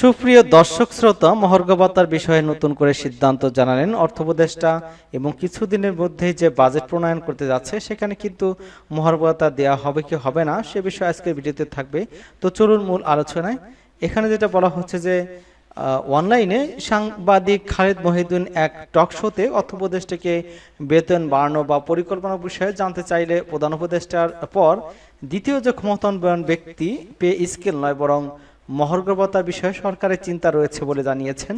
সুপ্রিয় দর্শক শ্রোতা মহর্গবতার বিষয়ে নতুন করে সিদ্ধান্ত জানালেন অর্থ এবং কিছুদিনের মধ্যেই যে বাজেট প্রণয়ন করতে যাচ্ছে, সেখানে কিন্তু মহর্গবতা দেওয়া হবে কি হবে না, সে বিষয়ে আজকের ভিডিওতে থাকবে। তো চলুন মূল আলোচনায়। এখানে যেটা বলা হচ্ছে যে অনলাইনে সাংবাদিক খালেদ মহিদুন এক টক শোতে অর্থ উপদেষ্টাকে বেতন বাড়ানো বা পরিকল্পনা বিষয়ে জানতে চাইলে প্রধান উপদেষ্টার পর দ্বিতীয় যে ক্ষমতাবান ব্যক্তি পে স্কেল নয়, বরং মহর্গবতার বিষয়ে সরকারের চিন্তা রয়েছে বলে জানিয়েছেন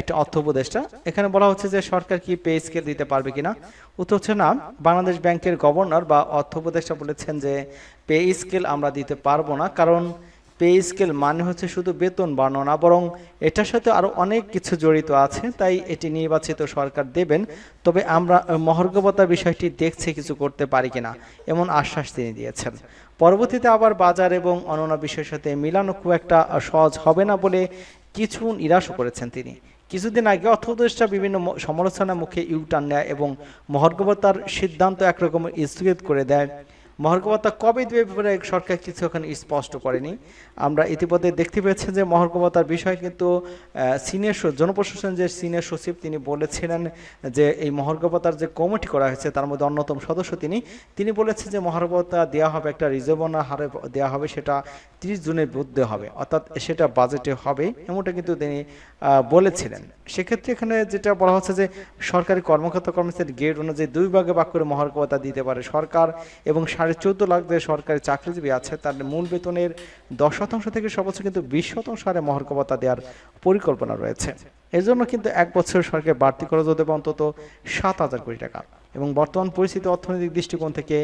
এটা অর্থ উপদেষ্টা। এখানে বলা হচ্ছে যে সরকার কি পে স্কেল দিতে পারবে কিনা? উত্তর হচ্ছে না। বাংলাদেশ ব্যাংকের গভর্নর বা অর্থ উপদেষ্টা বলেছেন যে পে স্কেল আমরা দিতে পারব না, কারণ পে স্কেল মানে হচ্ছে শুধু বেতন বাড়ানো না, বরং এটার সাথে আরও অনেক কিছু জড়িত আছে, তাই এটি নির্বাচিত সরকার দেবেন। তবে আমরা মহর্গবতার বিষয়টি দেখছে কিছু করতে পারি কিনা, এমন আশ্বাস তিনি দিয়েছেন। পরবর্তীতে আবার বাজার এবং অন্যান্য বিষয়ের সাথে মিলানো খুব একটা সহজ হবে না বলে কিছু নিরাশও করেছেন তিনি। কিছুদিন আগে অর্থ উপদেষ্টা বিভিন্ন সমালোচনার মুখে ইউটার্ন নেয় এবং মহর্গবতার সিদ্ধান্ত একরকম স্থগিত করে দেয়। মহর্গবতা কবে দেবে ব্যাপারে সরকার কিছু এখানে স্পষ্ট করেনি। আমরা ইতিমধ্যে দেখতে পেয়েছি যে মহর্গবতার বিষয় কিন্তু সিনিয়র জনপ্রশাসন যে সিনিয়র সচিব তিনি বলেছিলেন যে এই মহর্গবতার যে কমিটি করা হয়েছে, তার মধ্যে অন্যতম সদস্য তিনি। তিনি বলেছেন যে মহর্গবতা দেওয়া হবে একটা রিজার্ভনা হারে দেওয়া হবে, সেটা তিরিশ জুনের মধ্যে হবে, অর্থাৎ সেটা বাজেটে হবে, এমনটা কিন্তু তিনি বলেছিলেন। সেক্ষেত্রে এখানে যেটা বলা হচ্ছে যে সরকারি কর্মকর্তা কর্মচারী গেট অনুযায়ী দুই ভাগে ভাগ করে মহার্গবতা দিতে পারে সরকার এবং সাড়ে চোদ্দ লাখ যে সরকারি চাকরিজীবী আছে, তার মূল বেতনের দশ শতাংশ থেকে সর্বোচ্চ কিন্তু বিশ শতাংশ হারে মহার্গবতা দেওয়ার পরিকল্পনা রয়েছে। এজন্য কিন্তু এক বছর সরকার বাড়তি খরচ হতে অন্তত সাত হাজার কোটি টাকা। এবং বর্তমান পরিস্থিতি অর্থনৈতিক দৃষ্টিকোণ থেকে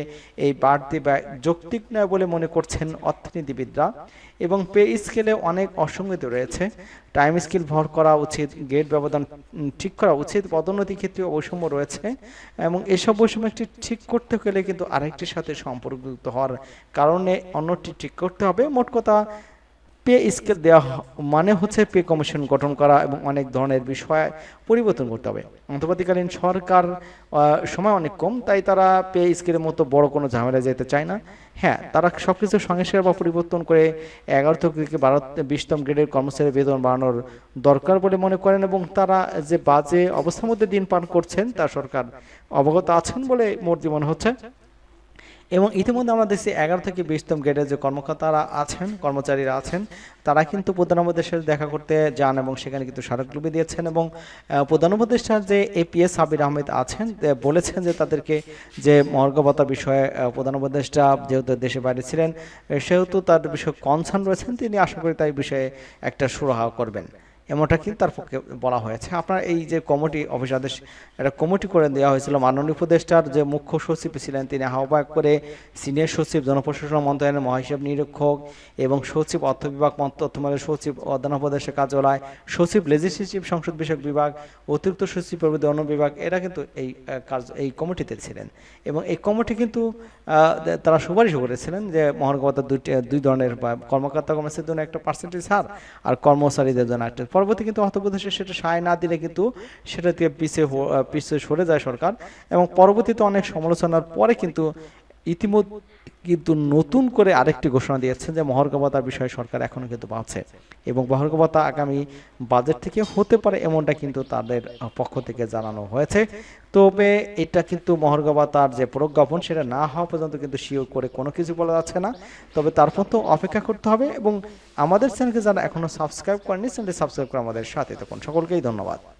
এই বাড়তি ব্যয় যৌক্তিক নয় বলে মনে করছেন অর্থনীতিবিদরা। এবং পে স্কেলে অনেক অসঙ্গতি রয়েছে। টাইম স্কেল ভর করা উচিত, গেট ব্যবধান ঠিক করা উচিত পদোন্নতি ক্ষেত্রে বৈষম্য রয়েছে। এবং এসব বৈষম্য একটি ঠিক করতে গেলে কিন্তু আরেকটির সাথে সম্পর্কযুক্ত হওয়ার কারণে অন্যটি ঠিক করতে হবে। মোট কথা পে স্কেল দেওয়া মানে হচ্ছে পে কমিশন গঠন করা এবং অনেক ধরনের বিষয় পরিবর্তন করতে হবে। অন্তর্বর্তীকালীন সরকার সময় অনেক কম, তাই তারা পে স্কেলের মতো বড় কোনো ঝামেলা যেতে চায় না। হ্যাঁ তারা সব সবকিছু সংস্কার বা পরিবর্তন করে এগারো থেকে বারো, বিশতম গ্রেডের কর্মচারী বেতন বাড়ানোর দরকার বলে মনে করেন এবং তারা যে বাজে অবস্থার মধ্যে দিন পান করছেন তা সরকার অবগত আছেন বলে মোট মনে হচ্ছে। এবং ইতিমধ্যে আমরা দেখছি এগারো থেকে বিশতম গ্রেডের যে কর্মকর্তারা আছেন, কর্মচারীরা আছেন, তারা কিন্তু প্রধান উপদেষ্টার দেখা করতে যান এবং সেখানে কিন্তু স্মারকলিপি দিয়েছেন এবং প্রধান উপদেষ্টার যে এপিএস সাবির আহমেদ আছেন বলেছেন যে তাদেরকে যে মর্গবতা বিষয়ে প্রধান উপদেষ্টা যেহেতু দেশে বাইরে ছিলেন, সেহেতু তার বিষয়ে কনসার্ন রয়েছেন, তিনি আশা করি তাই বিষয়ে একটা সুরাহা করবেন। এমনটা কিন্তু তার পক্ষে বলা হয়েছে। আপনার এই যে কমিটি অফিস আদেশ একটা কমিটি করে দেওয়া হয়েছিল। মাননীয় উপদেষ্টার যে মুখ্য সচিব ছিলেন, তিনি আহ্বায়ক করে সিনিয়র সচিব, জনপ্রশাসন মন্ত্রণালয়ের মহাহিসাব নিরীক্ষক এবং সচিব অর্থ বিভাগ মন্ত্র সচিব অধ্যান উপদেষ্টা কার্যালয়, সচিব লেজিসলেটিভ সংসদ বিষয়ক বিভাগ, অতিরিক্ত সচিব প্রভৃতি অন্য বিভাগ, এরা কিন্তু এই কার্য, এই কমিটিতে ছিলেন। এবং এই কমিটি কিন্তু তারা সুপারিশ করেছিলেন যে মহানগরতা দুইটি, দুই ধরনের কর্মকর্তা কর্মচারীদের জন্য একটা পার্সেন্টেজ হার আর কর্মচারীদের জন্য একটা পরবর্তী কিন্তু অর্থপ্রদেশে সেটা সায় না দিলে কিন্তু সেটা থেকে পিছিয়ে পিছিয়ে সরে যায় সরকার। এবং পরবর্তীতে অনেক সমালোচনার পরে কিন্তু ইতিমধ্যে কিন্তু নতুন করে আরেকটি ঘোষণা দিয়েছেন যে মহর্গবতার বিষয়ে সরকার এখনও কিন্তু ভাবছে এবং মহর্গবতা আগামী বাজেট থেকে হতে পারে এমনটা কিন্তু তাদের পক্ষ থেকে জানানো হয়েছে। তবে এটা কিন্তু মহর্গবতার যে প্রজ্ঞাপন সেটা না হওয়া পর্যন্ত কিন্তু শিওর করে কোনো কিছু বলা যাচ্ছে না। তবে তারপর তো অপেক্ষা করতে হবে এবং আমাদের চ্যানেলকে যারা এখনও সাবস্ক্রাইব করেনি চ্যানেলটি সাবস্ক্রাইব করে আমাদের সাথে তখন সকলকেই ধন্যবাদ।